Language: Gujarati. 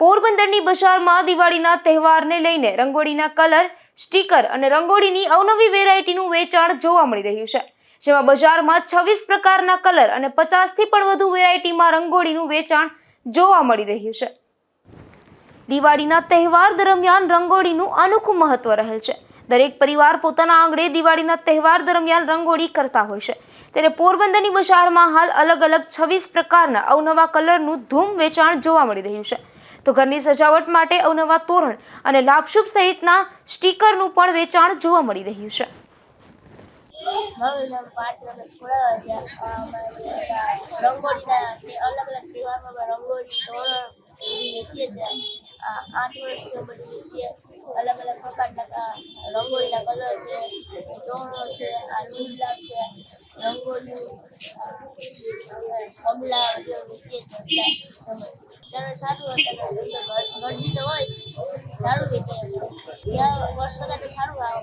પોરબંદરની બજારમાં દિવાળીના તહેવારને લઈને રંગોળીના કલર, સ્ટીકર અને રંગોળીની અવનવી વેરાયટીનું વેચાણ જોવા મળી રહ્યું છે. જેમાં બજારમાં છવ્વીસ પ્રકારના કલર અને પચાસથી પણ વધુ વેરાયટીમાં રંગોળીનું વેચાણ જોવા મળી રહ્યું છે. દિવાળીના તહેવાર દરમિયાન રંગોળીનું અનોખું મહત્વ રહેલ છે. દરેક પરિવાર પોતાના આંગણે દિવાળીના તહેવાર દરમિયાન રંગોળી કરતા હોય છે. ત્યારે પોરબંદરની બજારમાં હાલ અલગ અલગ છવ્વીસ પ્રકારના અવનવા કલરનું ધૂમ વેચાણ જોવા મળી રહ્યું છે. તો ઘરની સજાવટ માટે અવનવા તોરણ અને લાભશુભ સહિતના સ્ટીકરનું પણ વેચાણ જોવા મળી રહ્યું છે. છે. રંગોળીના તે છે. છે છે ત્યારે સારું ગરમી તો હોય સારું વેચાય. ગયા વર્ષ કરતાં તો સારું આવે.